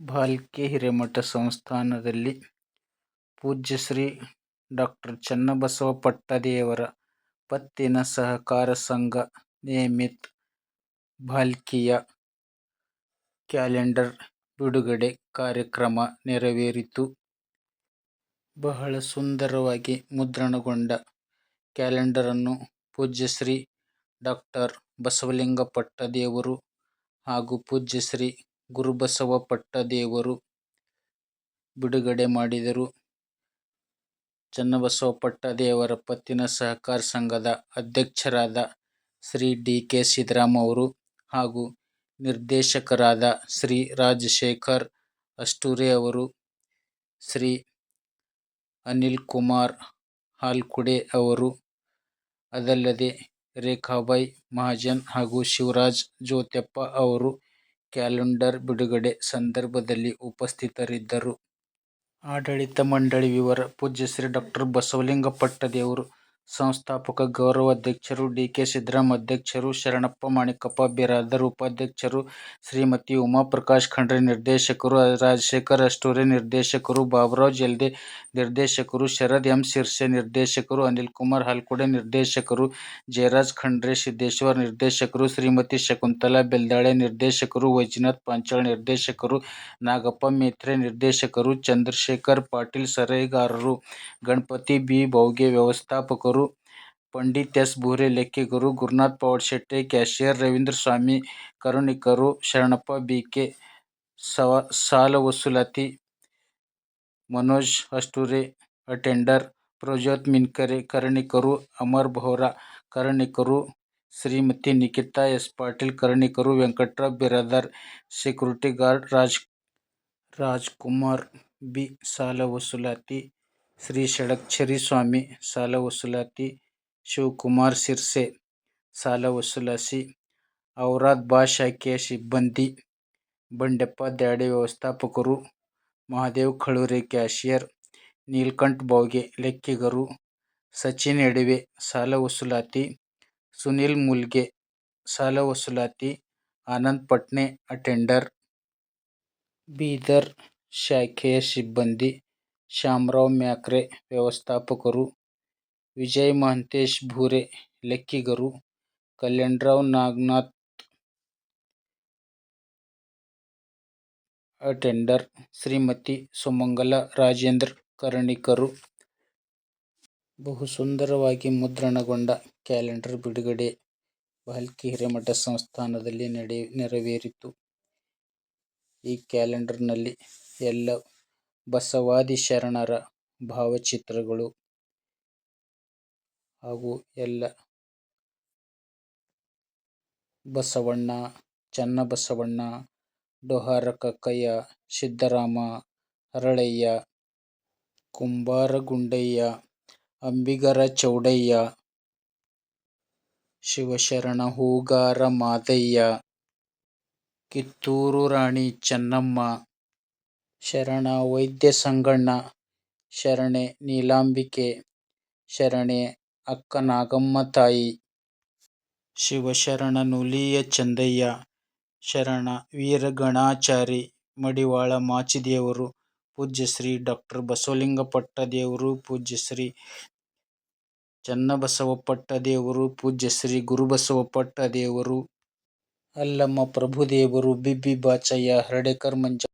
ಭಾಲ್ಕಿ ಹಿರೇಮಠ ಸಂಸ್ಥಾನದಲ್ಲಿ ಪೂಜ್ಯ ಶ್ರೀ ಡಾಕ್ಟರ್ ಚನ್ನಬಸವ ಪಟ್ಟದೇವರ ಪತ್ತಿನ ಸಹಕಾರ ಸಂಘ ನಿಯಮಿತ್ ಭಾಲ್ಕಿಯ ಕ್ಯಾಲೆಂಡರ್ ಬಿಡುಗಡೆ ಕಾರ್ಯಕ್ರಮ ನೆರವೇರಿತು. ಬಹಳ ಸುಂದರವಾಗಿ ಮುದ್ರಣಗೊಂಡ ಕ್ಯಾಲೆಂಡರನ್ನು ಪೂಜ್ಯ ಶ್ರೀ ಡಾಕ್ಟರ್ ಬಸವಲಿಂಗ ಪಟ್ಟದೇವರು ಹಾಗೂ ಪೂಜ್ಯ ಶ್ರೀ ಗುರುಬಸವ ಪಟ್ಟದೇವರು ಬಿಡುಗಡೆ ಮಾಡಿದರು. ಚನ್ನಬಸವ ಪಟ್ಟದೇವರ ಪತ್ತಿನ ಸಹಕಾರ ಸಂಘದ ಅಧ್ಯಕ್ಷರಾದ ಶ್ರೀ ಡಿ. ಕೆ. ಸಿದ್ದರಾಮ ಅವರು ಹಾಗೂ ನಿರ್ದೇಶಕರಾದ ಶ್ರೀ ರಾಜಶೇಖರ್ ಅಷ್ಟೂರೆ ಅವರು, ಶ್ರೀ ಅನಿಲ್ ಕುಮಾರ್ ಹಾಲ್ಕುಡೆ ಅವರು, ಅದಲ್ಲದೆ ರೇಖಾಬಾಯಿ ಮಹಾಜನ್ ಹಾಗೂ ಶಿವರಾಜ್ ಜೋತ್ಯಪ್ಪ ಅವರು ಕ್ಯಾಲೆಂಡರ್ ಬಿಡುಗಡೆ ಸಂದರ್ಭದಲ್ಲಿ ಉಪಸ್ಥಿತರಿದ್ದರು. ಆಡಳಿತ ಮಂಡಳಿ ವಿವರ ಪೂಜ್ಯಶ್ರೀ ಡಾಕ್ಟರ್ ಬಸವಲಿಂಗ ಪಟ್ಟದೇವರು ಸಂಸ್ಥಾಪಕ ಗೌರವಾಧ್ಯಕ್ಷರು, ಡಿ. ಕೆ. ಸಿದ್ದರಾಮ ಅಧ್ಯಕ್ಷರು, ಶರಣಪ್ಪ ಮಾಣಿಕಪ್ಪ ಬಿರಾದಾರ್ ಉಪಾಧ್ಯಕ್ಷರು, ಶ್ರೀಮತಿ ಉಮಾ ಪ್ರಕಾಶ್ ಖಂಡ್ರೆ ನಿರ್ದೇಶಕರು, ರಾಜಶೇಖರ್ ಅಷ್ಟೂರೆ ನಿರ್ದೇಶಕರು, ಬಾಬ್ರಾವ್ ಜಲ್ದೆ ನಿರ್ದೇಶಕರು, ಶರದ್ ಎಂ. ಶಿರ್ಸೆ ನಿರ್ದೇಶಕರು, ಅನಿಲಕುಮಾರ ಹಾಲ್ಕುಡೆ ನಿರ್ದೇಶಕರು, ಜಯರಾಜ್ ಖಂಡ್ರೆ ಸಿದ್ದೇಶ್ವರ್ ನಿರ್ದೇಶಕರು, ಶ್ರೀಮತಿ ಶಕುಂತಲಾ ಬೆಲ್ದಾಳೆ ನಿರ್ದೇಶಕರು, ವೈಜನಾಥ್ ಪಾಂಚಾಳ್ ನಿರ್ದೇಶಕರು, ನಾಗಪ್ಪ ಮೇತ್ರೆ ನಿರ್ದೇಶಕರು, ಚಂದ್ರಶೇಖರ್ ಪಾಟೀಲ್ ಸಲಹೆಗಾರರು, ಗಣಪತಿ ಬಿ. ಬೌಗೆ ವ್ಯವಸ್ಥಾಪಕರು, Pandit S. Bore ಲೆಕ್ಕಿಗರು, Gurunath Pawadshetti cashier, Ravindraswami Karunikar, Sharanappa B. K. ಸಾಲ ವಸೂಲಾತಿ, ಮನೋಜ ಅಷ್ಟೂರೆ ಅಟೆಂಡರ್, ಪ್ರಭಜ್ಯೋತಿ ಮಿನಕರೆ ಕರಣಿಕರು, ಅಮರ ಬೋರಾ ಕರಣಿಕರು, Shrimati Nikhita S. Patil ಕರಣಿಕರು, Venkatrao Biradar security guard, Rajkumar B. ಸಾಲ ವಸೂಲಾತಿ, ಶ್ರೀ ಷಡಕ್ಷರಿ ಸ್ವಾಮಿ ಸಾಲ ವಸೂಲಾತಿ, ಶಿವಕುಮಾರ ಸಿರ್ಸೆ ಸಾಲ ವಸೂಲಾತಿ, ಔರಾದ್ ಬಾ ಶಾಖೆಯ ಸಿಬ್ಬಂದಿ, ಬಂಡೆಪ್ಪ ದ್ಯಾಡಿ ವ್ಯವಸ್ಥಾಪಕರು, ಮಹಾದೇವ ಖಳೂರಿ ಕ್ಯಾಶಿಯರ್, ನೀಲಕಂಠ ಬೌಗೆ ಲೆಕ್ಕಿಗರು, ಸಚಿನ್ ಎಡವೆ ಸಾಲ ವಸೂಲಾತಿ, ಸುನಿಲ್ ಮುಲ್ಗೆ ಸಾಲ ವಸೂಲಾತಿ, ಆನಂದ್ ಪಟ್ನೆ ಅಟೆಂಡರ್, ಬೀದರ್ ಶಾಖೆಯ ಸಿಬ್ಬಂದಿ, ಶ್ಯಾಮರಾವ್ ಮ್ಯಾಕ್ರೆ ವ್ಯವಸ್ಥಾಪಕರು, ವಿಜಯ ಮಹಂತೇಶ್ ಭೂರೆ ಲೆಕ್ಕಿಗರು, ಕಲ್ಯಾಣರಾವ್ ನಾಗನಾಥ್ ಅಟೆಂಡರ್, ಶ್ರೀಮತಿ ಸುಮಂಗಲ ರಾಜೇಂದ್ರ ಕರ್ಣಿಕರು ಬಹು ಸುಂದರವಾಗಿ ಮುದ್ರಣಗೊಂಡ ಕ್ಯಾಲೆಂಡರ್ ಬಿಡುಗಡೆ ಭಾಲ್ಕಿ ಹಿರೇಮಠ ಸಂಸ್ಥಾನದಲ್ಲಿ ನೆರವೇರಿತು. ಈ ಕ್ಯಾಲೆಂಡರ್ನಲ್ಲಿ ಎಲ್ಲ ಬಸವಾದಿ ಶರಣರ ಭಾವಚಿತ್ರಗಳು ಹಾಗೂ ಎಲ್ಲ ಬಸವಣ್ಣ, ಚನ್ನಬಸವಣ್ಣ, ಡೊಹಾರ ಕಕ್ಕಯ್ಯ, ಸಿದ್ದರಾಮ, ಹರಳಯ್ಯ, ಕುಂಬಾರ ಗುಂಡಯ್ಯ, ಅಂಬಿಗರ ಚೌಡಯ್ಯ, ಶಿವಶರಣ ಹೂಗಾರ ಮಾದಯ್ಯ, ಕಿತ್ತೂರು ರಾಣಿ ಚೆನ್ನಮ್ಮ, ಶರಣ ವೈದ್ಯ ಸಂಗಣ್ಣ, ಶರಣೆ ನೀಲಾಂಬಿಕೆ, ಶರಣೆ ಅಕ್ಕನಾಗಮ್ಮ ತಾಯಿ, ಶಿವಶರಣ ನುಲಿಯ ಚಂದಯ್ಯ, ಶರಣ ವೀರಗಣಾಚಾರಿ ಮಡಿವಾಳ ಮಾಚಿದೇವರು, ಪೂಜ್ಯ ಶ್ರೀ ಡಾಕ್ಟರ್ ಬಸವಲಿಂಗ ಪಟ್ಟದೇವರು, ಪೂಜ್ಯ ಶ್ರೀ ಚನ್ನಬಸವ ಪಟ್ಟದೇವರು, ಪೂಜ್ಯ ಶ್ರೀ ಗುರುಬಸವ ಪಟ್ಟದೇವರು, ಅಲ್ಲಮ್ಮ ಪ್ರಭುದೇವರು, ಬಿಬ್ಬಿ ಬಾಚಯ್ಯ, ಹರಡೇಕರ್ ಮಂಜಪ್ಪ